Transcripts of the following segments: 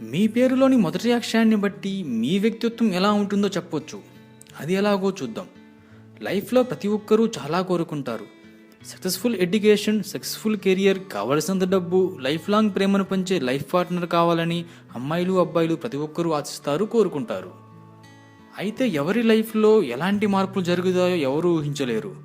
మీ పేరులోని మొదటి అక్షరాన్ని బట్టి మీ వ్యక్తిత్వం ఎలా ఉంటుందో చెప్పొచ్చు. అది ఎలాగో చూద్దాం. లైఫ్లో ప్రతి ఒక్కరూ చాలా కోరుకుంటారు. సక్సెస్ఫుల్ ఎడ్యుకేషన్ సక్సెస్ఫుల్ కెరియర్ కావలసినంత డబ్బు లైఫ్ లాంగ్ ప్రేమను పంచే లైఫ్ పార్ట్నర్ కావాలని అమ్మాయిలు అబ్బాయిలు ప్రతి ఒక్కరూ ఆశిస్తారు కోరుకుంటారు. అయితే ఎవరి లైఫ్లో ఎలాంటి మార్పులు జరుగుతాయో ఎవరూ ఊహించలేరు.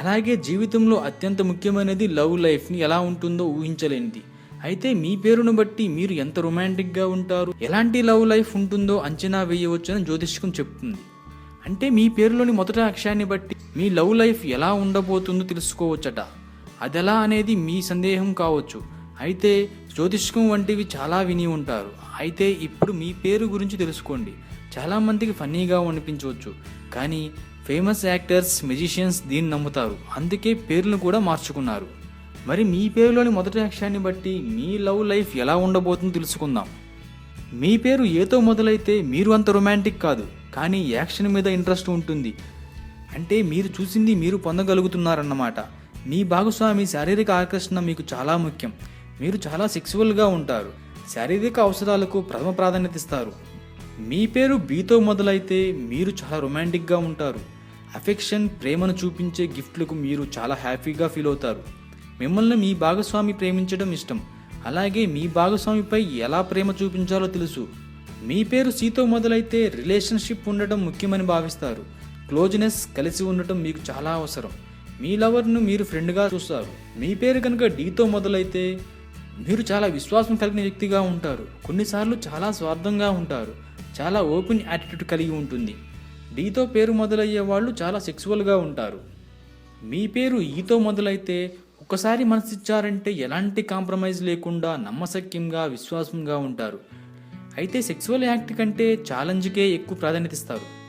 అలాగే జీవితంలో అత్యంత ముఖ్యమైనది లవ్ లైఫ్ని ఎలా ఉంటుందో ఊహించలేనిది. అయితే మీ పేరును బట్టి మీరు ఎంత రొమాంటిక్గా ఉంటారు? ఎలాంటి లవ్ లైఫ్ ఉంటుందో అంచనా వేయవచ్చని జ్యోతిష్కం చెప్తుంది. అంటే మీ పేరులోని మొదటి అక్షరాన్ని బట్టి మీ లవ్ లైఫ్ ఎలా ఉండబోతుందో తెలుసుకోవచ్చట. అదెలా అనేది మీ సందేహం కావచ్చు. అయితే జ్యోతిష్కం వంటివి చాలా విని ఉంటారు. అయితే ఇప్పుడు మీ పేరు గురించి తెలుసుకోండి. చాలామందికి ఫన్నీగా అనిపించవచ్చు. కానీ ఫేమస్ యాక్టర్స్ మెజిషియన్స్ దీన్ని నమ్ముతారు. అందుకే పేర్లను కూడా మార్చుకున్నారు. మరి మీ పేరులోని మొదటి అక్షరాన్ని బట్టి మీ లవ్ లైఫ్ ఎలా ఉండబోతుందో తెలుసుకుందాం. మీ పేరు ఏతో మొదలైతే మీరు అంత రొమాంటిక్ కాదు కానీ యాక్షన్ మీద ఇంట్రెస్ట్ ఉంటుంది. అంటే మీరు చూసింది మీరు పొందగలుగుతున్నారన్నమాట. మీ భాగస్వామి శారీరక ఆకర్షణ మీకు చాలా ముఖ్యం. మీరు చాలా సెక్సువల్గా ఉంటారు. శారీరక అవసరాలకు ప్రథమ ప్రాధాన్యత ఇస్తారు. మీ పేరు బీతో మొదలైతే మీరు చాలా రొమాంటిక్గా ఉంటారు. అఫెక్షన్ ప్రేమను చూపించే గిఫ్ట్లకు మీరు చాలా హ్యాపీగా ఫీల్ అవుతారు. మిమ్మల్ని మీ భాగస్వామి ప్రేమించడం ఇష్టం. అలాగే మీ భాగస్వామిపై ఎలా ప్రేమ చూపించాలో తెలుసు. మీ పేరు సీతో మొదలైతే రిలేషన్షిప్ ఉండటం ముఖ్యమని భావిస్తారు. క్లోజ్నెస్ కలిసి ఉండటం మీకు చాలా అవసరం. మీ లవర్ను మీరు ఫ్రెండ్గా చూస్తారు. మీ పేరు కనుక డీతో మొదలైతే మీరు చాలా విశ్వాసం కలిగిన వ్యక్తిగా ఉంటారు. కొన్నిసార్లు చాలా స్వార్థంగా ఉంటారు. చాలా ఓపెన్ యాటిట్యూడ్ కలిగి ఉంటుంది. డీతో పేరు మొదలయ్యే వాళ్ళు చాలా సెక్సువల్గా ఉంటారు. మీ పేరు ఈతో మొదలైతే ఒకసారి మనసిచ్చారంటే ఎలాంటి కాంప్రమైజ్ లేకుండా నమ్మశక్యంగా విశ్వాసంగా ఉంటారు. అయితే సెక్సువల్ యాక్ట్ కంటే ఛాలెంజ్కే ఎక్కువ ప్రాధాన్యత ఇస్తారు.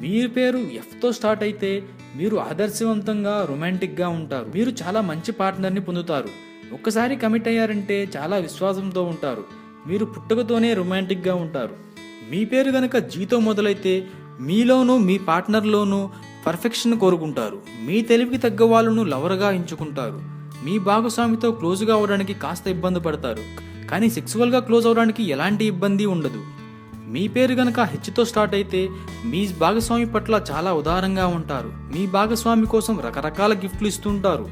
మీ పేరు ఎఫ్తో స్టార్ట్ అయితే మీరు ఆదర్శవంతంగా రొమాంటిక్గా ఉంటారు. మీరు చాలా మంచి పార్ట్నర్ని పొందుతారు. ఒక్కసారి కమిట్ అయ్యారంటే చాలా విశ్వాసంతో ఉంటారు. మీరు పుట్టుకతోనే రొమాంటిక్గా ఉంటారు. మీ పేరు గనక జీతో మొదలైతే మీలోనూ మీ పార్ట్నర్లోనూ పర్ఫెక్షన్ కోరుకుంటారు. మీ తెలివికి తగ్గ వాళ్ళను లవర్గా ఎంచుకుంటారు. మీ భాగస్వామితో క్లోజ్గా అవడానికి కాస్త ఇబ్బంది పడతారు. కానీ సెక్సువల్గా క్లోజ్ అవడానికి ఎలాంటి ఇబ్బంది ఉండదు. మీ పేరు గనక హెచ్తో స్టార్ట్ అయితే మీ భాగస్వామి పట్ల చాలా ఉదారంగా ఉంటారు. మీ భాగస్వామి కోసం రకరకాల గిఫ్ట్లు ఇస్తుంటారు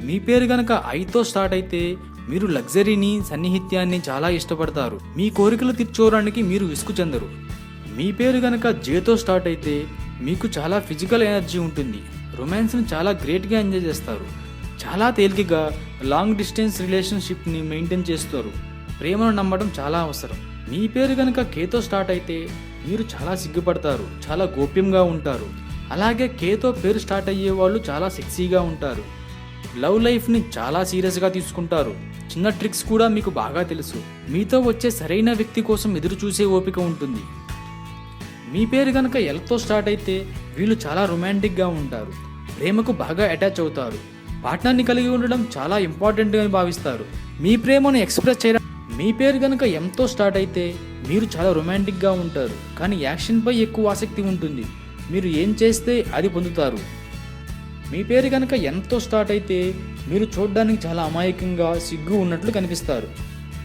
మీ పేరు గనక ఐతో స్టార్ట్ అయితే మీరు లగ్జరీని సన్నిహిత్యాన్ని చాలా ఇష్టపడతారు. మీ కోరికలు తీర్చుకోవడానికి మీరు విసుగు చెందరు. మీ పేరు గనక జేతో స్టార్ట్ అయితే మీకు చాలా ఫిజికల్ ఎనర్జీ ఉంటుంది. రొమాన్స్ని చాలా గ్రేట్గా ఎంజాయ్ చేస్తారు. చాలా తేలికగా లాంగ్ డిస్టెన్స్ రిలేషన్షిప్ని మెయింటైన్ చేస్తారు. ప్రేమను నమ్మడం చాలా అవసరం. మీ పేరు కనుక కేతో స్టార్ట్ అయితే మీరు చాలా సిగ్గుపడతారు చాలా గోప్యంగా ఉంటారు. అలాగే కేతో పేరు స్టార్ట్ అయ్యే వాళ్ళు చాలా సెక్సీగా ఉంటారు. లవ్ లైఫ్ని చాలా సీరియస్గా తీసుకుంటారు. చిన్న ట్రిక్స్ కూడా మీకు బాగా తెలుసు. మీతో వచ్చే సరైన వ్యక్తి కోసం ఎదురు చూసే ఓపిక ఉంటుంది. మీ పేరు కనుక ఎల్తో స్టార్ట్ అయితే వీళ్ళు చాలా రొమాంటిక్గా ఉంటారు. ప్రేమకు బాగా అటాచ్ అవుతారు. పార్ట్నర్ని కలిగి ఉండడం చాలా ఇంపార్టెంట్ అని భావిస్తారు. మీ ప్రేమను ఎక్స్ప్రెస్ చేయడం మీ పేరు కనుక ఎంతో స్టార్ట్ అయితే మీరు చాలా రొమాంటిక్గా ఉంటారు. కానీ యాక్షన్పై ఎక్కువ ఆసక్తి ఉంటుంది. మీరు ఏం చేస్తే అది పొందుతారు. మీ పేరు కనుక ఎంతో స్టార్ట్ అయితే మీరు చూడడానికి చాలా అమాయకంగా సిగ్గు ఉన్నట్లు కనిపిస్తారు.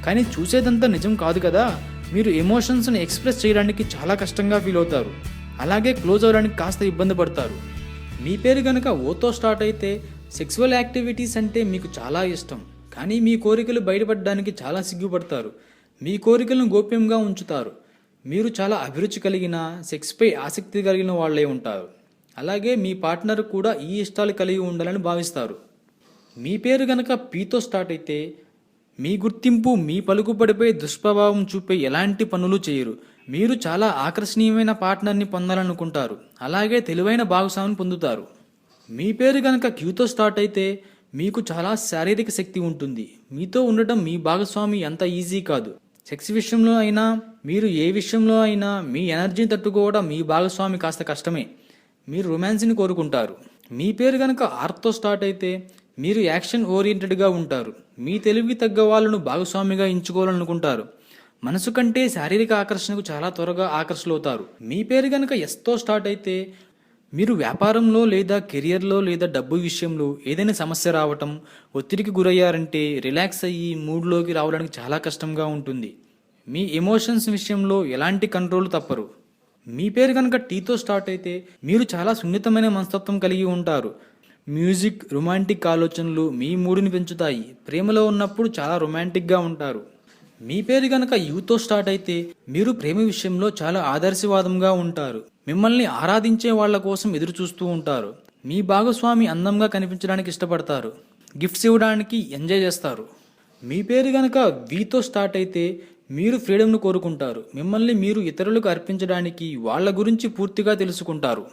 కానీ చూసేదంతా నిజం కాదు కదా? మీరు ఎమోషన్స్ని ఎక్స్ప్రెస్ చేయడానికి చాలా కష్టంగా ఫీల్ అవుతారు. అలాగే క్లోజ్ అవ్వడానికి కాస్త ఇబ్బంది పడతారు. మీ పేరు కనుక ఓతో స్టార్ట్ అయితే సెక్సువల్ యాక్టివిటీస్ అంటే మీకు చాలా ఇష్టం. కానీ మీ కోరికలు బయటపడడానికి చాలా సిగ్గుపడతారు. మీ కోరికలను గోప్యంగా ఉంచుతారు. మీరు చాలా అభిరుచి కలిగిన సెక్స్పై ఆసక్తి కలిగిన వాళ్ళే ఉంటారు. అలాగే మీ పార్ట్నర్ కూడా ఈ ఇష్టాలు కలిగి ఉండాలని భావిస్తారు. మీ పేరు గనక పీతో స్టార్ట్ అయితే మీ గుర్తింపు మీ పలుకుబడిపై దుష్ప్రభావం చూపే ఎలాంటి పనులు చేయరు. మీరు చాలా ఆకర్షణీయమైన పార్ట్నర్ని పొందాలనుకుంటారు. అలాగే తెలివైన భాగస్వామిని పొందుతారు. మీ పేరు గనక క్యూతో స్టార్ట్ అయితే మీకు చాలా శారీరక శక్తి ఉంటుంది. మీతో ఉండటం మీ భాగస్వామి అంత ఈజీ కాదు. సెక్స్ విషయంలో అయినా మీరు ఏ విషయంలో అయినా మీ ఎనర్జీని తట్టుకోవడం మీ భాగస్వామి కాస్త కష్టమే. మీరు రొమాన్స్ని కోరుకుంటారు. మీ పేరు కనుక ఆర్తో స్టార్ట్ అయితే మీరు యాక్షన్ ఓరియంటెడ్గా ఉంటారు. మీ తెలివికి తగ్గ వాళ్ళను భాగస్వామిగా ఎంచుకోవాలనుకుంటారు. మనసు కంటే శారీరక ఆకర్షణకు చాలా త్వరగా ఆకర్షలవుతారు. మీ పేరు కనుక ఎస్తో స్టార్ట్ అయితే మీరు వ్యాపారంలో లేదా కెరియర్లో లేదా డబ్బు విషయంలో ఏదైనా సమస్య రావటం ఒత్తిడికి గురయ్యారంటే రిలాక్స్ అయ్యి మూడ్లోకి రావడానికి చాలా కష్టంగా ఉంటుంది. మీ ఎమోషన్స్ విషయంలో ఎలాంటి కంట్రోల్ తప్పరు. మీ పేరు కనుక టీతో స్టార్ట్ అయితే మీరు చాలా సున్నితమైన మనస్తత్వం కలిగి ఉంటారు. మ్యూజిక్ రొమాంటిక్ ఆలోచనలు మీ మూడుని పెంచుతాయి. ప్రేమలో ఉన్నప్పుడు చాలా రొమాంటిక్గా ఉంటారు. మీ పేరు గనక యూతో స్టార్ట్ అయితే మీరు ప్రేమ విషయంలో చాలా ఆదర్శవాదంగా ఉంటారు. మిమ్మల్ని ఆరాధించే వాళ్ళ కోసం ఎదురు చూస్తూ ఉంటారు. మీ భాగస్వామి అందంగా కనిపించడానికి ఇష్టపడతారు. గిఫ్ట్స్ ఇవ్వడానికి ఎంజాయ్ చేస్తారు. మీ పేరు గనక వీతో స్టార్ట్ అయితే మీరు ఫ్రీడమ్ను కోరుకుంటారు. మిమ్మల్ని మీరు ఇతరులకు అర్పించడానికి వాళ్ళ గురించి పూర్తిగా తెలుసుకుంటారు.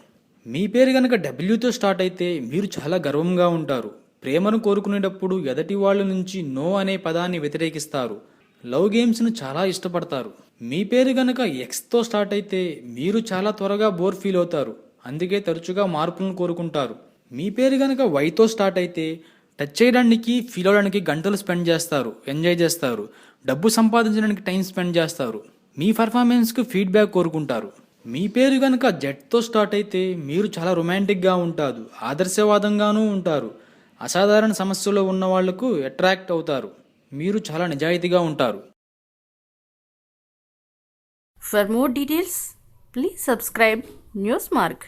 మీ పేరు గనక డబ్ల్యూతో స్టార్ట్ అయితే మీరు చాలా గర్వంగా ఉంటారు. ప్రేమను కోరుకునేటప్పుడు ఎదటి వాళ్ళ నుంచి నో అనే పదాన్ని వ్యతిరేకిస్తారు. లవ్ గేమ్స్ను చాలా ఇష్టపడతారు. మీ పేరు గనక ఎక్స్తో స్టార్ట్ అయితే మీరు చాలా త్వరగా బోర్ ఫీల్ అవుతారు. అందుకే తరచుగా మార్పులను కోరుకుంటారు. మీ పేరు గనక వైతో స్టార్ట్ అయితే టచ్ చేయడానికి ఫీల్ అవడానికి గంటలు స్పెండ్ చేస్తారు ఎంజాయ్ చేస్తారు డబ్బు సంపాదించడానికి టైం స్పెండ్ చేస్తారు. మీ పర్ఫార్మెన్స్కు ఫీడ్బ్యాక్ కోరుకుంటారు. మీ పేరు కనుక జెట్తో స్టార్ట్ అయితే మీరు చాలా రొమాంటిక్గా ఉంటారు ఆదర్శవాదంగానూ ఉంటారు. అసాధారణ సమస్యలో ఉన్న వాళ్ళకు అట్రాక్ట్ అవుతారు. మీరు చాలా నిజాయితీగా ఉంటారు. For more details please subscribe news mark